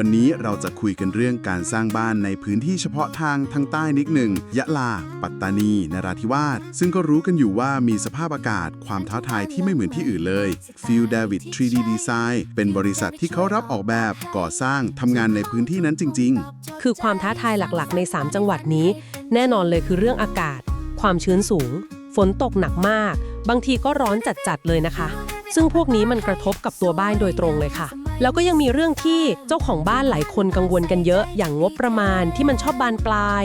วันนี้เราจะคุยกันเรื่องการสร้างบ้านในพื้นที่เฉพาะทางทางใต้นิดหนึ่ง ยะลา ปัตตานี นราธิวาส ซึ่งก็รู้กันอยู่ว่ามีสภาพอากาศ ความท้าทายที่ไม่เหมือนที่อื่นเลย Phil David 3D Design เป็นบริษัทที่เขารับออกแบบก่อสร้างทำงานในพื้นที่นั้นจริง ๆ คือความท้าทายหลักๆ ใน 3 จังหวัดนี้ แน่นอนเลยคือเรื่องอากาศ ความชื้นสูง ฝนตกหนักมาก บางทีก็ร้อนจัดๆเลยนะคะ ซึ่งพวกนี้มันกระทบกับตัวบ้านโดยตรงเลยค่ะ แล้วก็ยังมีเรื่องที่เจ้าของบ้านหลายคนกังวลกันเยอะ อย่างงบประมาณที่มันชอบบานปลาย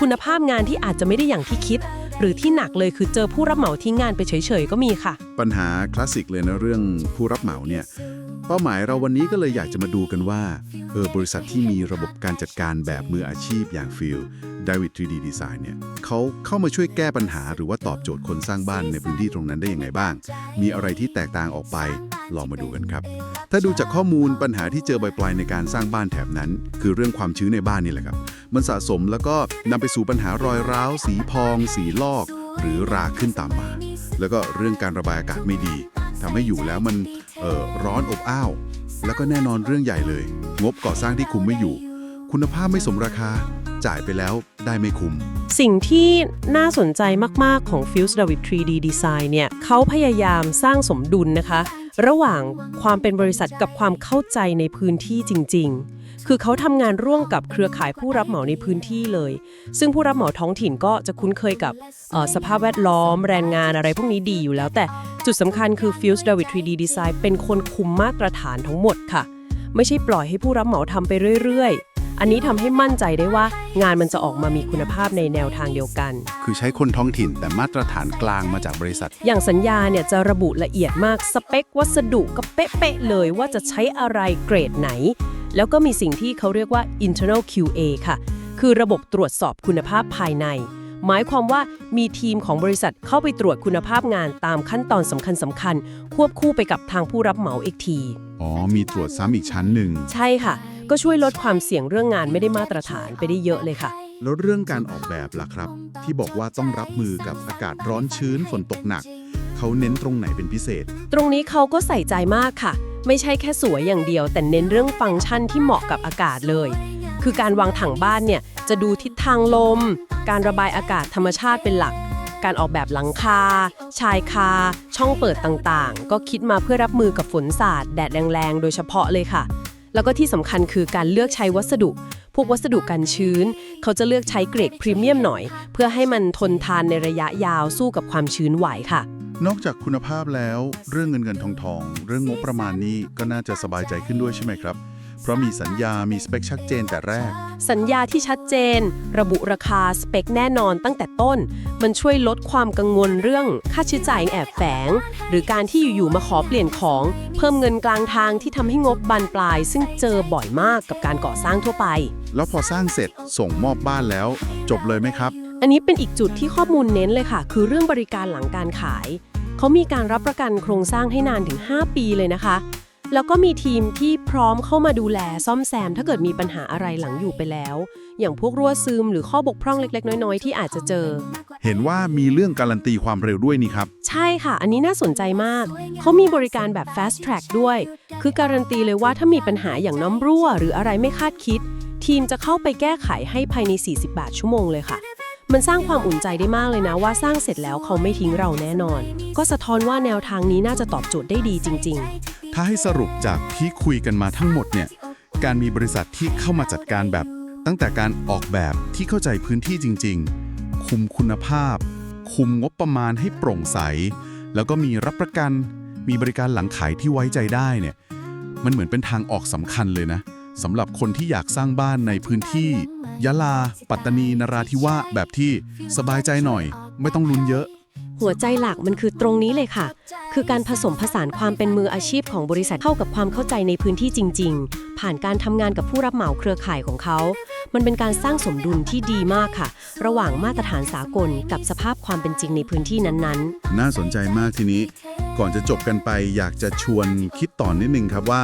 คุณภาพงานที่อาจจะไม่ได้อย่างที่คิด หรือที่หนักเลยคือเจอผู้รับเหมาทิ้งงานไปเฉยๆก็มีค่ะ ปัญหาคลาสสิกเลยนะเรื่องผู้รับเหมาเนี่ยเป้าหมายเราวันนี้ก็เลยอยากจะมาดูกันว่าเออบริษัทที่มีระบบการจัดการแบบมืออาชีพอย่างฟิล David 3D Design เนี่ยเขาเข้ามาช่วยแก้ปัญหาหรือว่าตอบโจทย์คนสร้างบ้านในพื้นที่ตรงนั้นได้ยังไงบ้าง มีอะไรที่แตกต่างออกไป ลองมาดูกันครับ ถ้าดูจากข้อมูลปัญหาที่เจอปลายๆในการสร้างบ้านแถบนั้น คือเรื่องความชื้นในบ้านนี่แหละครับ มันสะสมแล้วก็นำไปสู่ปัญหารอยร้าว สีพอง สีลอก หรือราขึ้นตามมา แล้วก็เรื่องการระบายอากาศไม่ดีทำให้อยู่แล้วมันออร้อนอบอ้าว แล้วก็แน่นอนเรื่องใหญ่เลย งบก่อสร้างที่คุมไม่อยู่ คุณภาพไม่สมราคา จ่ายไปแล้วได้ไม่คุ้มสิ่งที่น่าสนใจมาก ๆ ของ Fuse David 3D Design เนี่ยเขาพยายามสร้างสมดุลนะคะ ระหว่างความเป็นบริษัทกับความเข้าใจในพื้นที่จริง ๆ คือเขาทำงานร่วมกับเครือข่ายผู้รับเหมาในพื้นที่เลย ซึ่งผู้รับเหมาท้องถิ่นก็จะคุ้นเคยกับสภาพแวดล้อม แรงงานอะไรพวกนี้ดีอยู่แล้ว แต่จุดสำคัญคือ Fuse David 3D Design เป็นคนคุมมาตรฐานทั้งหมดค่ะ ไม่ใช่ปล่อยให้ผู้รับเหมาทำไปเรื่อย ๆ อันนี้ทำให้มั่นใจได้ว่างานมันจะออกมามีคุณภาพในแนวทางเดียวกัน คือใช้คนท้องถิ่นแต่มาตรฐานกลางมาจากบริษัท อย่างสัญญาเนี่ยจะระบุละเอียดมากสเปค วัสดุก็เป๊ะๆเลยว่าจะใช้อะไรเกรดไหน แล้วก็มีสิ่งที่เขาเรียกว่า internal QA ค่ะ คือระบบตรวจสอบคุณภาพภายใน หมายความว่ามีทีมของบริษัทเข้าไปตรวจคุณภาพงานตามขั้นตอนสำคัญสำคัญๆควบคู่ไปกับทางผู้รับเหมาอีกที อ๋อ มีตรวจซ้ำอีกชั้นหนึ่ง ใช่ค่ะ ก็ช่วยลดความเสี่ยงเรื่องงานไม่ได้มาตรฐานไปได้เยอะเลยค่ะ แล้วเรื่องการออกแบบล่ะครับ ที่บอกว่าต้องรับมือกับอากาศร้อนชื้นฝนตกหนัก เขาเน้นตรงไหนเป็นพิเศษ ตรงนี้เขาก็ใส่ใจมากค่ะ ไม่ใช่แค่สวยอย่างเดียว แต่เน้นเรื่องฟังก์ชันที่เหมาะกับอากาศเลย คือการวางถังบ้านเนี่ยจะดูทิศทางลม การระบายอากาศธรรมชาติเป็นหลัก การออกแบบหลังคา ชายคา ช่องเปิดต่างๆ ก็คิดมาเพื่อรับมือกับฝนสาดแดดแรงๆ โดยเฉพาะเลยค่ะ แล้วก็ที่สำคัญคือการเลือกใช้วัสดุ พวกวัสดุกันชื้น เขาจะเลือกใช้เกรดพรีเมียมหน่อย เพื่อให้มันทนทานในระยะยาวสู้กับความชื้นไหวค่ะ นอกจากคุณภาพแล้ว เรื่องเงินเงินทองทอง เรื่องงบประมาณนี้ก็น่าจะสบายใจขึ้นด้วยใช่ไหมครับ เพราะมีสัญญามีสเปคชัดเจนแต่แรก สัญญาที่ชัดเจน ระบุราคาสเปคแน่นอนตั้งแต่ต้น มันช่วยลดความกังวลเรื่องค่าใช้จ่ายแอบแฝง หรือการที่อยู่ๆมาขอเปลี่ยนของ เพิ่มเงินกลางทางที่ทำให้งบบานปลาย ซึ่งเจอบ่อยมากกับการก่อสร้างทั่วไป แล้วพอสร้างเสร็จส่งมอบบ้านแล้ว จบเลยไหมครับ อันนี้เป็นอีกจุดที่ข้อมูลเน้นเลยค่ะ คือเรื่องบริการหลังการขาย เขามีการรับประกันโครงสร้างให้นานถึง 5 ปีเลยนะคะ แล้วก็มีทีมที่พร้อมเข้ามาดูแลซ่อมแซม ถ้าเกิดมีปัญหาอะไรหลังอยู่ไปแล้ว อย่างพวกรั่วซึมหรือข้อบกพร่องเล็ก ๆ น้อย ๆ ที่อาจจะเจอ เห็นว่ามีเรื่องการันตีความเร็วด้วยนี่ครับ ใช่ค่ะ อันนี้น่าสนใจมาก เขามีบริการแบบ fast track ด้วย คือการันตีเลยว่าถ้ามีปัญหาอย่างน้ำรั่ว หรืออะไรไม่คาดคิด ทีมจะเข้าไปแก้ไขให้ภายใน48ชั่วโมงเลยค่ะ มันสร้างความอุ่นใจได้มากเลยนะว่าสร้างเสร็จแล้วเขาไม่ทิ้งเราแน่นอน ก็สะท้อนว่าแนวทางนี้น่าจะตอบโจทย์ได้ดีจริง ถ้าให้สรุปจากที่คุยกันมาทั้งหมดเนี่ย การมีบริษัทที่เข้ามาจัดการแบบ ตั้งแต่การออกแบบที่เข้าใจพื้นที่จริง ๆ คุมคุณภาพ คุมงบประมาณให้โปร่งใส แล้วก็มีรับประกัน มีบริการหลังขายที่ไว้ใจได้เนี่ย มันเหมือนเป็นทางออกสำคัญเลยนะสำหรับคนที่อยากสร้างบ้านในพื้นที่ ยะลา ปัตตานีนราธิวาสแบบที่สบายใจหน่อย ไม่ต้องลุ้นเยอะๆหัวใจหลักมันคือตรงนี้เลยค่ะ คือการผสมผสานความเป็นมืออาชีพของบริษัทเข้ากับความเข้าใจในพื้นที่จริง ๆ ผ่านการทำงานกับผู้รับเหมาเครือข่ายของเขา มันเป็นการสร้างสมดุลที่ดีมากค่ะ ระหว่างมาตรฐานสากลกับสภาพความเป็นจริงในพื้นที่นั้นๆ น่าสนใจมากทีนี้ ก่อนจะจบกันไปอยากจะชวนคิดต่อนนิดนึงครับว่า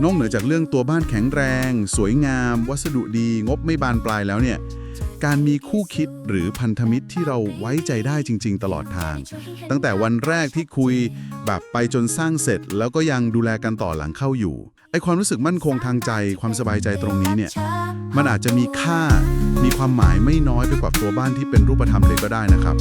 นอกเหนือจากเรื่องตัวบ้านแข็งแรง สวยงาม วัสดุดี งบไม่บานปลายแล้วเนี่ย การมีคู่คิดหรือพันธมิตรที่เราไว้ใจได้จริง ๆ ตลอดทาง ตั้งแต่วันแรกที่คุยแบบไปจนสร้างเสร็จ แล้วก็ยังดูแลกันต่อหลังเข้าอยู่ ไอความรู้สึกมั่นคงทางใจ ความสบายใจตรงนี้เนี่ย มันอาจจะมีค่า มีความหมายไม่น้อยไปกว่าตัวบ้านที่เป็นรูปธรรมเลยก็ได้นะครับ